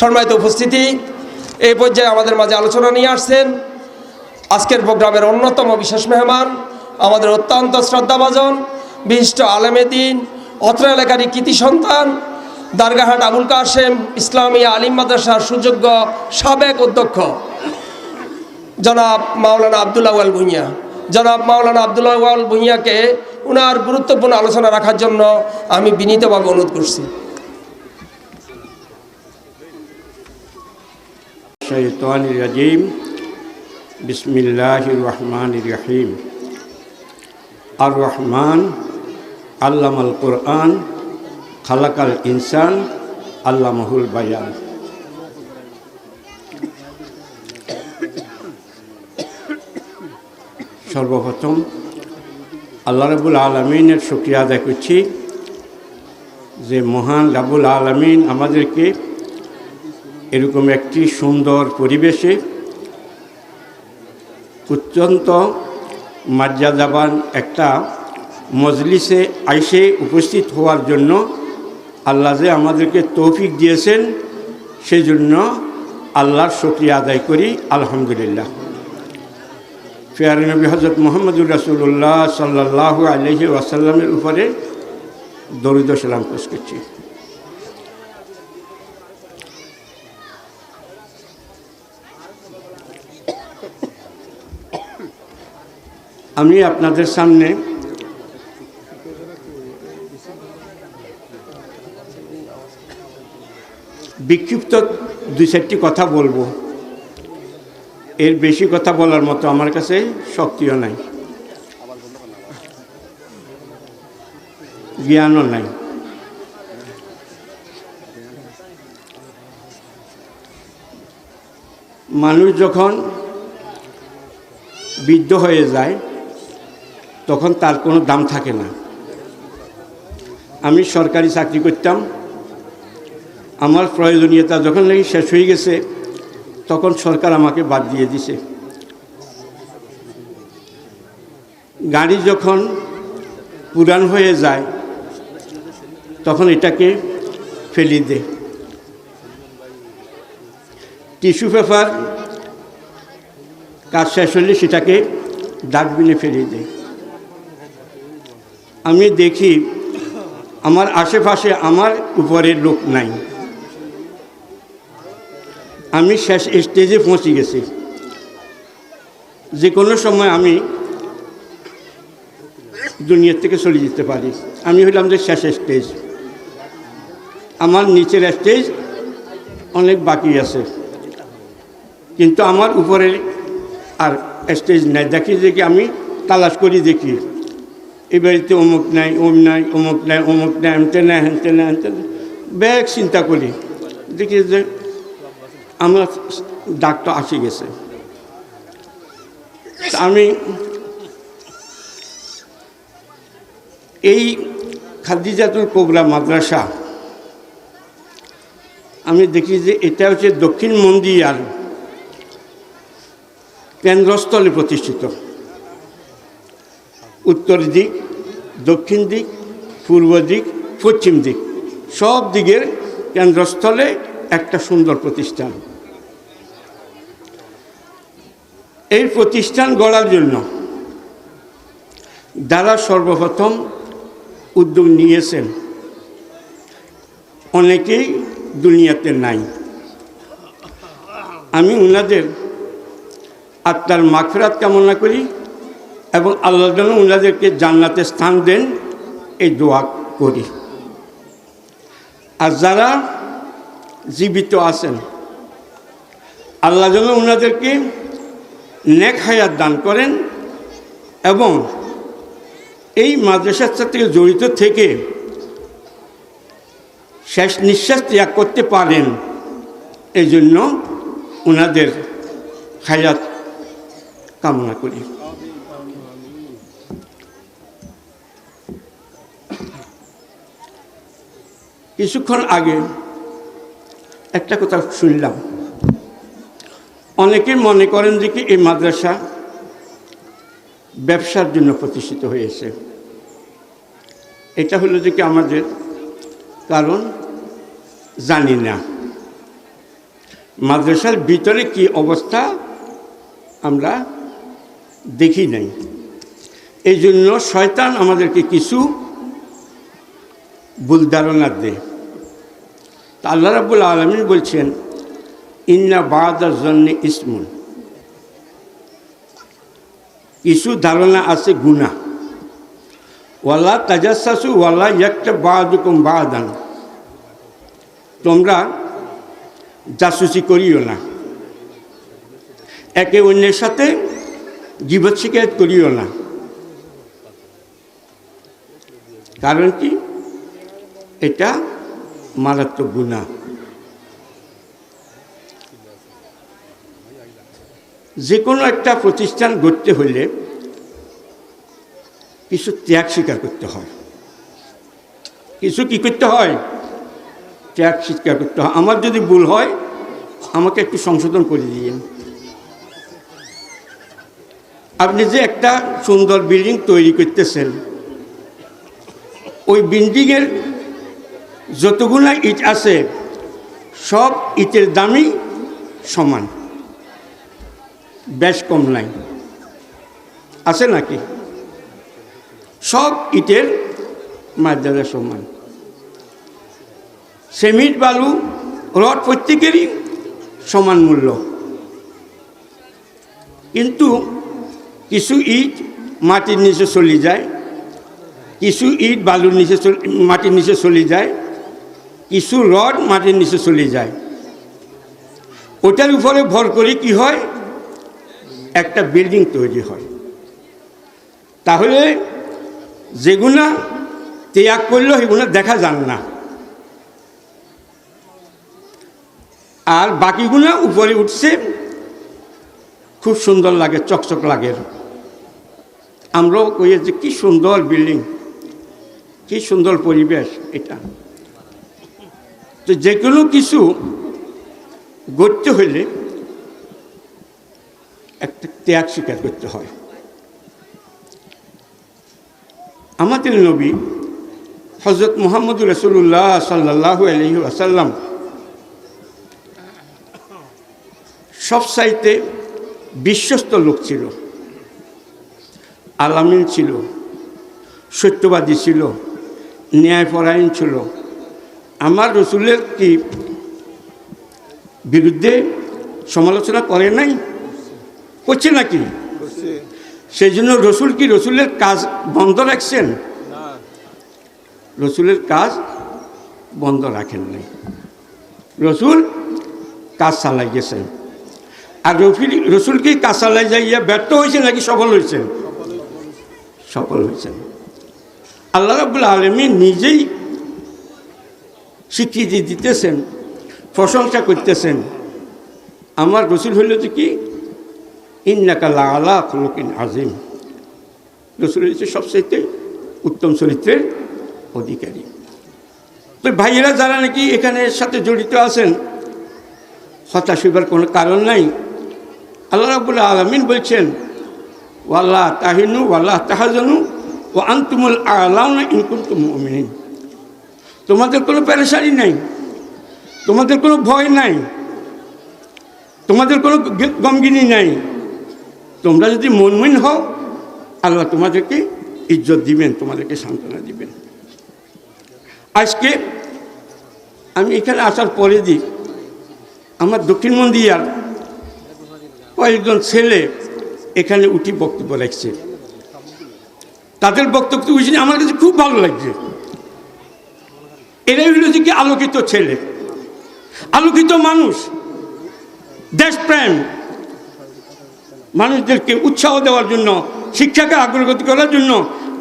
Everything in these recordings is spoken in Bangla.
সম্মানিত উপস্থিতি, এই পর্যায়ে আমাদের মাঝে আলোচনা নিয়ে আসছেন আজকের প্রোগ্রামের অন্যতম বিশেষ মেহমান, আমাদের অত্যন্ত শ্রদ্ধাভাজন, বিশিষ্ট আলেমেদিন অত্র এলাকারই কৃতি সন্তান, দারগাহাট আবুল কাশেম ইসলামী আলিম মাদ্রাসার সুযোগ্য সাবেক অধ্যক্ষ, জনাব মাওলানা আবদুল্লাহ ওয়াল ভুঁইয়া জনাব মাওলানা আবদুল্লাহ ওয়াল ভুঁইয়াকে উনার গুরুত্বপূর্ণ আলোচনা রাখার জন্য আমি বিনীতভাবে অনুরোধ করছি। الشيطان الرجيم بسم الله الرحمن الرحيم الرحمن علم القرآن خلق الإنسان علمه البيان সর্বপ্রথম আল্লাহ রাবুল আলমিনের শুক্রিয়া আদায় করছি যে মহান রাবুল আলমিন আমাদেরকে এরকম একটি সুন্দর পরিবেশে অত্যন্ত মর্যাদাবান একটা মজলিসে আইসে উপস্থিত হওয়ার জন্য আল্লাহ যে আমাদেরকে তৌফিক দিয়েছেন, সেই জন্য আল্লাহর শুক্রিয়া আদায় করি, আলহামদুলিল্লাহ। ফেয়ার নবী হজরত মোহাম্মদুর রাসুল্লাহ সাল্লাহ আলহি ওয়াসাল্লামের উপরে দরিদ সালাম পেশ করছি। আমি আপনাদের সামনে বিক্ষিপ্ত দুই চারটি কথা বলব। এর বেশি কথা বলার মতো আমার কাছে শক্তিও নাই। জ্ঞানও নাই। মানুষ যখন বৃদ্ধ হয়ে যায় তখন তার কোনো দাম থাকে না। আমি সরকারি চাকরি করতাম। আমার প্রয়োজনীয়তা যখন নাকি শেষ হয়ে গেছে, তখন সরকার আমাকে বাদ দিয়ে দিছে। গাড়ি যখন পুরান হয়ে যায়, তখন এটাকে ফেলি দে টিস্যু পেপার কাজ শেষ হলে সেটাকে ডাস্টবিনে ফেলিয়ে দেয়। আমি দেখি আমার আশেপাশে আমার উপরে লোক নাই। আমি শেষ স্টেজে পৌঁছে গেছি। যে কোনো সময় আমি দুনিয়ার থেকে চলে যেতে পারি। আমি হইলাম যে শেষ স্টেজ আমার নিচের স্টেজ অনেক বাকি আছে। কিন্তু আমার উপরে আর স্টেজ নাই। দেখি যে আমি তালাশ করি দেখি বাড়িতে অমুক নাই ওম নাই, অমুক নাই অমুক নাই এমতে নাই হেনতে নাই হেনতে ব্যাগ চিন্তা করি। দেখি যে আমার ডাক্তার আসি গেছে। আমি এই খাদিজাতুল কোবরা মাদ্রাসা, আমি দেখি যে এটা হচ্ছে দক্ষিণ মন্দির আর কেন্দ্রস্থলে প্রতিষ্ঠিত। উত্তর দিক, দক্ষিণ দিক, পূর্ব দিক, পশ্চিম দিক। সব দিকের কেন্দ্রস্থলে একটা সুন্দর প্রতিষ্ঠান। এই প্রতিষ্ঠান গড়ার জন্য যারা সর্বপ্রথম উদ্যোগ নিয়েছেন অনেকেই দুনিয়াতে নাই। আমি ওনাদের আত্মার মাগফেরাত কামনা করি। এবং আল্লাহ যেন ওনাদেরকে জান্নাতে স্থান দেন, এই দোয়া করি। আর যারা জীবিত আছেন আল্লাহ যেন ওনাদেরকে নেক হায়াত দান করেন এবং এই মাদ্রাসার সাথে জড়িত থেকে শেষ নিঃশ্বাস ত্যাগ করতে পারেন এই জন্য ওনাদের হায়াত কামনা করি। কিছুক্ষণ আগে একটা কথা শুনলাম। অনেকে মনে করেন যে কি এই মাদ্রাসা ব্যবসার জন্য প্রতিষ্ঠিত হয়েছে। এটা হলো যে কি আমাদের কারণ জানি না। মাদ্রাসার ভিতরে কি অবস্থা আমরা দেখি নাই। এই জন্য শয়তান আমাদেরকে কিছু ভুল ধারণা দেয়। তা আল্লাহ রাবুল আলমিন বলছেন, ইন্না বাদার জন্য ইসমুন। কিছু ধারণা আছে গুণা ওয়াল্লা তাজাসু ওয়াল্লা একটা বাদুকুম বাদান। তোমরা জাসুসি করিও না। একে অন্যের সাথে জীবত শিকায়ত করিও না। কারণ কি? এটা মারাত্মক গুণা। যে কোনো একটা প্রতিষ্ঠান গড়তে হলে কিছু ত্যাগ স্বীকার করতে হয়। কিছু কি করতে হয়? ত্যাগ স্বীকার করতে হয়। আমার যদি ভুল হয়, আমাকে একটু সংশোধন করে দিন। আপনি যে একটা সুন্দর বিল্ডিং তৈরি করতেছেন, ওই বিল্ডিংয়ের যতগুলো ইট আছে, সব ইটের দামই সমান। বেশ কম নাই। আছে নাকি? সব ইটের মর্যাদা সমান। সেমিট বালু, রড প্রত্যেকেরই সমান মূল্য। কিন্তু কিছু ইট মাটির নিচে চলে যায়, কিছু ইট বালুর নিচে মাটির নিচে চলে যায় কিছু রড মাটির নিচে চলে যায়। ওটার উপরে ভর করে কি হয়? একটা বিল্ডিং তৈরি হয়। তাহলে যেগুলা ত্যাগ করলেও সেগুলো দেখা যান না। আর বাকিগুলো উপরে উঠছে, খুব সুন্দর লাগে, চকচক লাগে আমরাও কই যে কি সুন্দর বিল্ডিং কি সুন্দর পরিবেশ এটা। তো যে কোনো কিছু গড়তে হলে একটা ত্যাগ স্বীকার করতে হয়। আমাদের নবী হজরত মোহাম্মদ রসুল্লাহ সাল্লাহ আলহি আসাল্লাম সব সাইতে বিশ্বস্ত লোক ছিল, আলামিন ছিল, সত্যবাদী ছিল, ন্যায়পরায়ণ ছিল আমার রসুলের কি বিরুদ্ধে সমালোচনা করে নাই? করছে নাকি? সেই জন্য রসুল কি রসুলের কাজ বন্ধ রাখছেন? রসুলের কাজ বন্ধ রাখেন নাই। রসুল কাজ চালাই গেছেন আর রফিল রসুল কি কাজ চালাই যাইয়া ব্যর্থ হয়েছে নাকি সফল হয়েছেন সফল হয়েছেন আল্লাহ রাবুল আলমী নিজেই স্বীকৃতি দিতেছেন, প্রশংসা করতেছেন। আমার রসুল হইল যে কি? ইন্নাকা আলা খলকিন আজিম রসুল হচ্ছে সবচাইতে উত্তম চরিত্রের অধিকারী। তো ভাইয়েরা, যারা নাকি এখানে সাথে জড়িত আছেন, হতাশ হইবার কোনো কারণ নাই। আল্লাহ রাবুল আলমিন বলছেন ওয়াল্লাহ তাহিনু ওয়াল্লাহ তাহাজানু ও আন্তুমুল আলাউনা ইনকুন্তুম মুমিনিন। তোমাদের কোনো পেরেশানি নাই। তোমাদের কোনো ভয় নাই। তোমাদের কোনো গমগিনি নাই। তোমরা যদি মনমিন হও, আল্লাহ তোমাদেরকে ইজ্জত দিবেন, তোমাদেরকে সান্ত্বনা দিবেন। আজকে আমি এখানে আসার পরে দিই আমার দক্ষিণ মন্দিয়ার কয়েকজন ছেলে এখানে উঠি বক্তব্য রাখছে। তাদের বক্তব্য বুঝিনি আমার কাছে খুব ভালো লাগছে। এরাই হলো যে কি আলোকিত ছেলে, আলোকিত মানুষ, দেশপ্রেম। মানুষদেরকে উৎসাহ দেওয়ার জন্য, শিক্ষাকে অগ্রগতি করার জন্য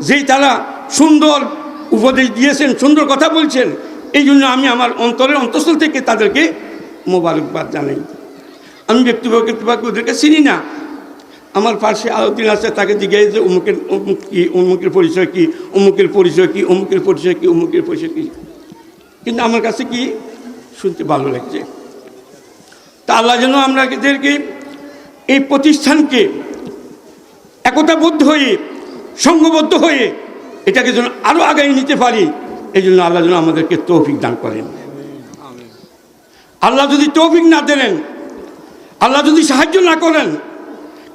যেই তারা সুন্দর উপদেশ দিয়েছেন, সুন্দর কথা বলছেন, এই জন্য আমি আমার অন্তরের অন্তঃস্থল থেকে তাদেরকে মোবারকবাদ জানাই। আমি ব্যক্তিগত ব্যক্তিভাবে ওদেরকে চিনি না। আমার পাশে আরও দিন আছে, তাকে জিজ্ঞাসা যে অমুকের, অমুক কি, অমুকের পরিচয় কি, অমুকের পরিচয় কি, অমুকের পরিচয় কি, অমুকের পরিচয় কি? কিন্তু আমার কাছে কি শুনতে ভালো লাগছে? তা আল্লাহ যেন আমরা এদেরকে এই প্রতিষ্ঠানকে একতাবদ্ধ হয়ে, সংঘবদ্ধ হয়ে এটাকে যেন আরও আগায় নিতে পারি, এই জন্য আল্লাহ যেন আমাদেরকে তৌফিক দান করেন। আল্লাহ যদি তৌফিক না দেন, আল্লাহ যদি সাহায্য না করেন,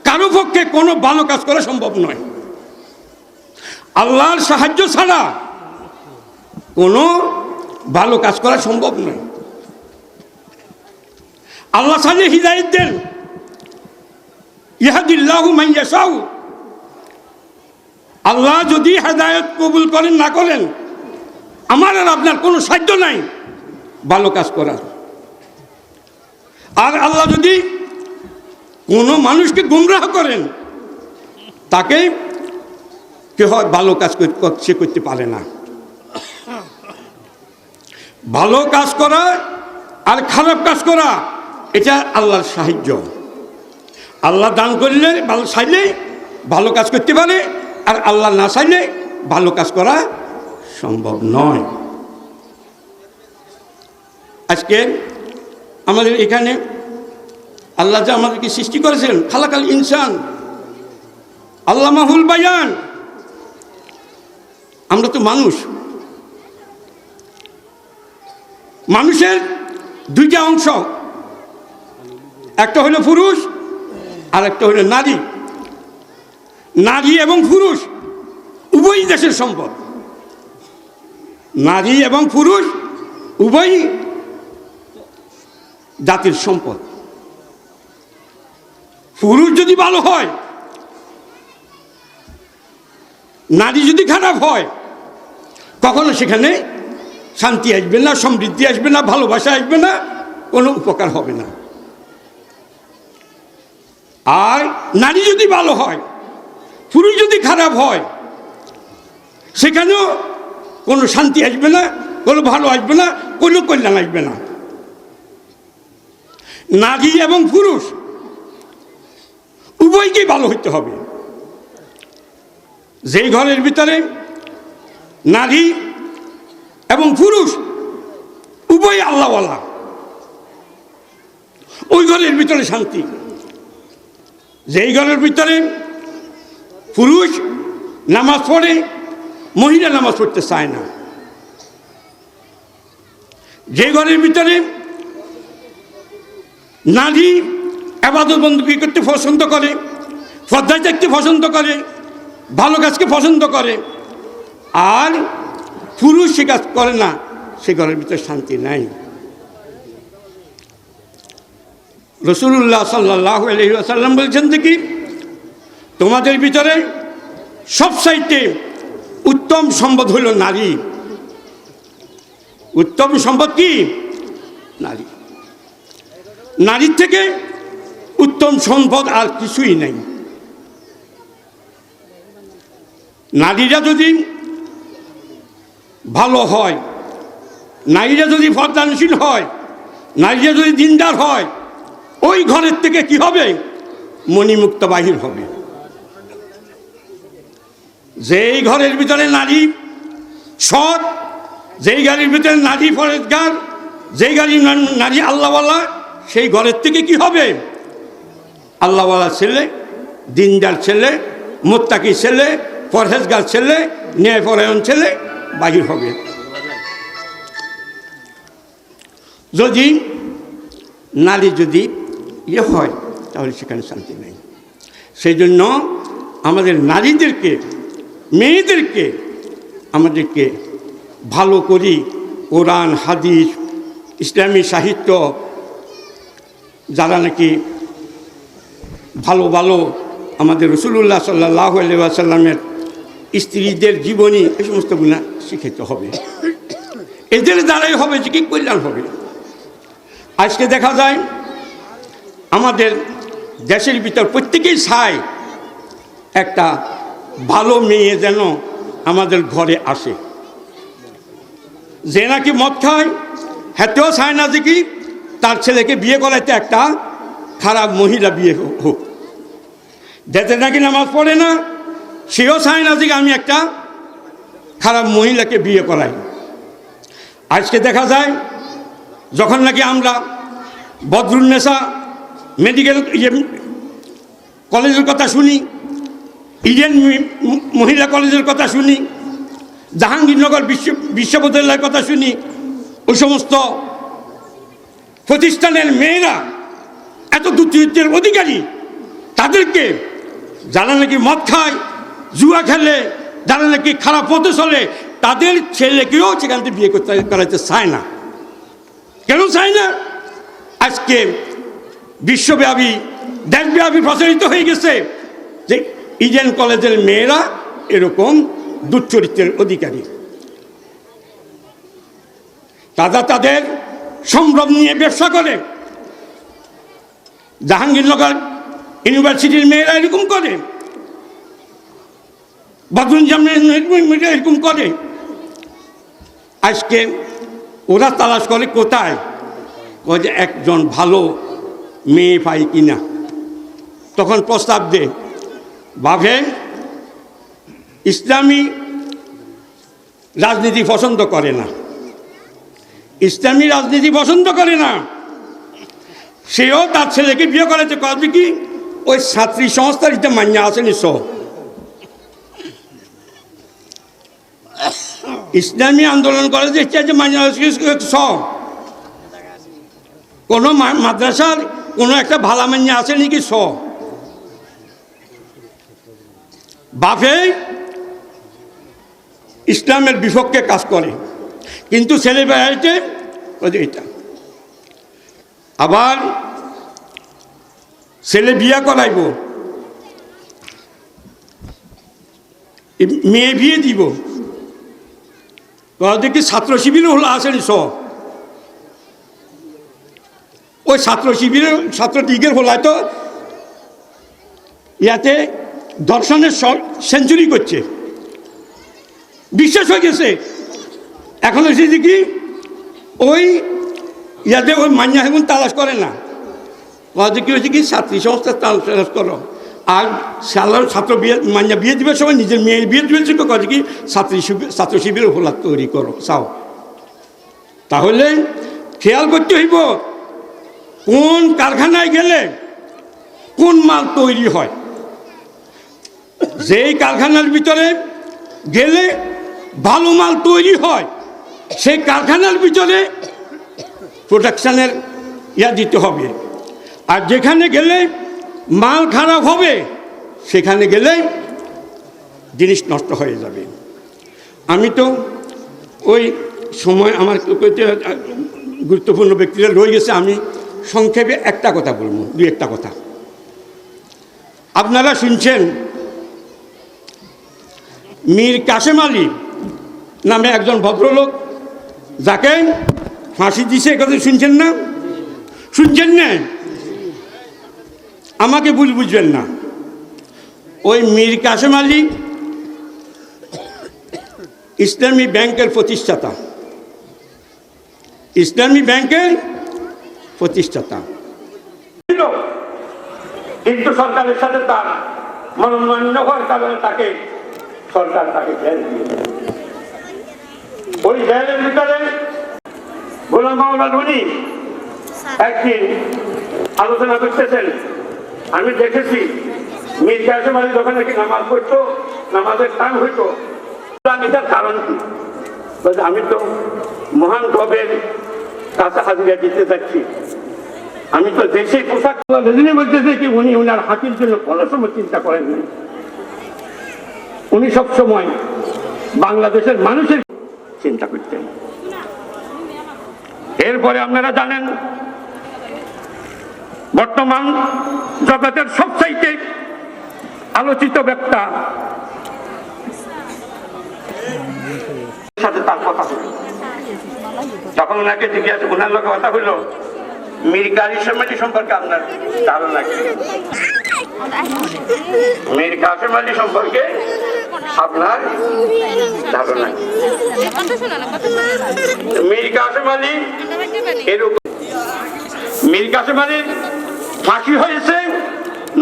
কারও পক্ষে কোনো ভালো কাজ করা সম্ভব নয়। আল্লাহর সাহায্য ছাড়া কোনো ভালো কাজ করা সম্ভব নয়। আল্লাহ সালে হৃদায়ত দেন। ইহাদিল্লাহু মাইয়াসাউ আল্লাহ যদি হেদায়ত কবুল করেন, না করেন, আমার আর আপনার কোনো সাধ্য নাই ভালো কাজ করার। আর আল্লাহ যদি কোনো মানুষকে গুমরাহ করেন তাকে কে হয় ভালো কাজ সে করতে পারে না। ভালো কাজ করা আর খারাপ কাজ করা, এটা আল্লাহর সাহায্য। আল্লাহ দান করলে ভালো চাইলে ভালো কাজ করতে পারে, আর আল্লাহ না চাইলে ভালো কাজ করা সম্ভব নয়। আজকে আমাদের এখানে আল্লাহ যে আমাদেরকে সৃষ্টি করেছেন, খালাকাল ইনসান, আল্লাহ মাহুল বায়ান। আমরা তো মানুষ মানুষের দুইটা অংশ, একটা হলো পুরুষ আর একটা হলো নারী। নারী এবং পুরুষ, উভয় দেশের সম্পদ। নারী এবং পুরুষ, উভয় জাতির সম্পদ। পুরুষ যদি ভালো হয়, নারী যদি খারাপ হয়, কখনো সেখানে শান্তি আসবে না, সমৃদ্ধি আসবে না, ভালোবাসা আসবে না, কোনো উপকার হবে না। আর নারী যদি ভালো হয়, পুরুষ যদি খারাপ হয়, সেখানেও কোনো শান্তি আসবে না, কোনো ভালো আসবে না, কোনো কল্যাণ আসবে না। নারী এবং পুরুষ, উভয়কেই ভালো হইতে হবে। যেই ঘরের ভিতরে নারী এবং পুরুষ, উভয় আল্লাহওয়ালা। ওই ঘরের ভিতরে শান্তি। যেই ঘরের ভিতরে পুরুষ নামাজ পড়ে, মহিলা নামাজ পড়তে চায় না। যে ঘরের ভিতরে নারী আবাদত বন্দুকি করতে পছন্দ করে শ্রদ্ধায় থাকতে পছন্দ করে, ভালো কাজকে পছন্দ করে, আর পুরুষ সে কাজ করে না, সে ঘরের ভিতরে শান্তি নাই। রসুল্লাহ সাল্লাহ আলহিহাসাল্লাম বলছেন কি, তোমাদের ভিতরে সব সাইটে উত্তম সম্পদ হইল নারী। উত্তম সম্পদ কি? নারী। নারীর থেকে উত্তম সম্পদ আর কিছুই নাই। নারীরা যদি ভালো হয়। নারীরা যদি ফরদানশীল হয়, নারীরা যদি দিনদার হয়, ওই ঘরের থেকে কি হবে? মণিমুক্ত বাহির হবে। যেই ঘরের ভিতরে নারী সৎ, যেই গাড়ির ভিতরে নারী ফরেজগার যেই গাড়ি নারী আল্লাহওয়ালা, সেই ঘরের থেকে কি হবে? আল্লাহওয়ালা ছেলে, দিনদার ছেলে মোত্তাকি ছেলে, পরহেজগার ছেলে, ন্যায়পরায়ণ ছেলে বাহির হবে। যদি নারী যদি ইয়ে হয়, তাহলে সেখানে শান্তি নেই। সেই জন্য আমাদের নারীদেরকে, মেয়েদেরকে আমাদেরকে ভালো করি, কোরআন, হাদিস, ইসলামী সাহিত্য, যারা নাকি ভালো ভালো আমাদের রসুল্লাহ সাল্লাহ আসাল্লামের স্ত্রীদের জীবনী, এই সমস্তগুলো শিখাতে হবে। এদের দ্বারাই হবে যে কি কল্যাণ হবে। আজকে দেখা যায়, আমাদের দেশের ভিতর প্রত্যেকেই চায় একটা ভালো মেয়ে যেন আমাদের ঘরে আসে। যে নাকি মদ খায়, হেতেও চায় না যে কি তার ছেলেকে বিয়ে করাইতে একটা খারাপ মহিলা বিয়ে হোক। যাতে নাকি নামাজ পড়ে না সেও চায় না যে আমি একটা খারাপ মহিলাকে বিয়ে করাই। আজকে দেখা যায়, যখন নাকি আমরা বদরুন্নেসা মেডিকেল ইয়ে কলেজের কথা শুনি, ইডেন মহিলা কলেজের কথা শুনি, জাহাঙ্গীরনগর বিশ্ব, বিশ্ববিদ্যালয়ের কথা শুনি ওই সমস্ত প্রতিষ্ঠানের মেয়েরা, এত দুর্চরিত্রের অধিকারী, তাদেরকে যারা নাকি মদ খায় জুয়া খেলে, যারা নাকি খারাপ পথে চলে, তাদের ছেলেকেও সেখান থেকে বিয়ে করতে করাতে চায় না। কেন চায় না? আজকে বিশ্বব্যাপী, দেশব্যাপী প্রচারিত হয়ে গেছে যে ইডেন কলেজের মেয়েরা এরকম দুশ্চরিত্রের অধিকারী। তারা তাদের সম্ভ্রম নিয়ে ব্যবসা করে। জাহাঙ্গীরনগর ইউনিভার্সিটির মেয়েরা এরকম করে। বদরুজ্জাম এরকম করে। আজকে ওরা তালাশ করে কোথায়? কয় যে একজন ভালো মেয়ে পাই কিনা। তখন প্রস্তাব দে ভাবে ইসলামী রাজনীতি পছন্দ করে না। ইসলামী রাজনীতি পছন্দ করে না। সেও তার ছেলেকে বিয়ে করেছে। কবে কি ওই ছাত্রী সংস্থার ইতে মান্য আসেনি সব ইসলামী আন্দোলন করে যে সব। কোনো মাদ্রাসার কোনো একটা ভালা মান্য আছে নাকি স বাপে ইসলামের বিপক্ষে কাজ করে, কিন্তু ছেলে বেড়াইতে এটা। আবার ছেলে বিয়া করাইব, মেয়ে বিয়ে দিব। তোরা দেখি ছাত্র শিবিরও হলো আসেনি সব ওই ছাত্র শিবিরের ছাত্র লীগের হলায় তো ইয়াতে দর্শনের সেঞ্চুরি করছে। বিশ্বাস হয়ে গেছে। এখন যে কি? ওই ইয়াতে ওই মান্যা তালাশ করে না। ওদের কি হয়েছে কি? ছাত্রী সংস্থা তালাশ করো। আর সালার ছাত্র বিয়ে মানে বিয়ে দিবে সময় নিজের মেয়ের বিয়ে দিবে সে কাজে কি, ছাত্রী শিবির ছাত্র শিবিরের হোলা তৈরি করো, চাও। তাহলে খেয়াল করতে হইব, কোন কারখানায় গেলে কোন মাল তৈরি হয়। যেই কারখানার ভিতরে গেলে ভালো মাল তৈরি হয়, সেই কারখানার ভিতরে প্রোডাকশানের ইয়া দিতে হবে। আর যেখানে গেলে মাল খারাপ হবে, সেখানে গেলে জিনিস নষ্ট হয়ে যাবে। আমি তো ওই সময় আমার গুরুত্বপূর্ণ ব্যক্তিরা রয়ে গেছে, আমি সংক্ষেপে একটা কথা বলব, দু একটা কথা। আপনারা শুনছেন মীর কাশেম আলী নামে একজন ভদ্রলোক, যাকে ফাঁসি দিছে কথা শুনছেন না? শুনছেন না? আমাকে ভুল বুঝবেন না। ওই মীর কাশেম আলী ইসলামী ব্যাংকের প্রতিষ্ঠাতা। ইসলামী ব্যাংকের প্রতিষ্ঠাতা। কিন্তু সরকারের সাথে তার মনোনয়ন হওয়ার কারণে তাকে সরকার তাকে জেল দিয়ে ওই জেলের ভিতরে গোলাম মাওলা ধনী একদিন আলোচনা করতেছেন। আমি দেখেছি, মীর যখন নাকি নামাজ পড়তো? নামাজের টান হইতো? আমি তার কারণ কি? আমি তো মহান রবের কাছে হাজিরা দিতে যাচ্ছি। আমি তো দেশে পোশাক রজনী বলতেছে উনি উনার হাতির জন্য কোনো সময় চিন্তা করেননি উনি সবসময় বাংলাদেশের মানুষের চিন্তা করতেন। এরপরে আপনারা জানেন বর্তমান জগতের সবচাইতে আলোচিত ব্যক্তা। সাথে তার কথা হলো যখন ওনাকে জিজ্ঞাসা ওনার লোক কথা হলো মীর কারি সমাধি সম্পর্কে আপনার ধারণা কি? মীর কাসেম সম্পর্কে আপনার ধারণা? মীর কাসেম আলী এরকম মীর কাসেম ফাঁসি হয়েছে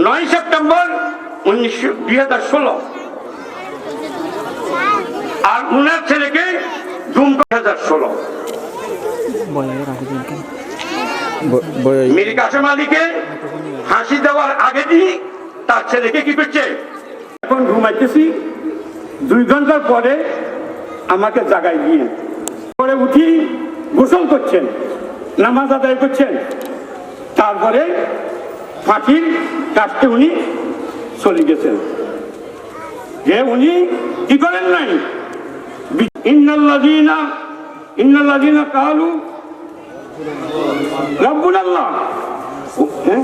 নয় সেপ্টেম্বর উনিশশো দুই হাজার ষোলো। আর উনার ছেলেকে জুন দুই হাজার ষোলো। মীর কাসেম আলীকে ফাঁসি দেওয়ার আগে দিয়ে তার ছেলেকে কি করছে? এখন ঘুমাইতেছি, দুই ঘণ্টার পরে আমাকে জাগায় গিয়ে পরে উঠি গোসল করছেন, নামাজ আদায় করছেন। তারপরে ফাঁকির কাজকে উনি চলে গেছেন। যে উনি কি করেন নাই? ইন্নাল্লাযীনা ইন্নাল্লাযীনা কালু রব্বুল হ্যাঁ?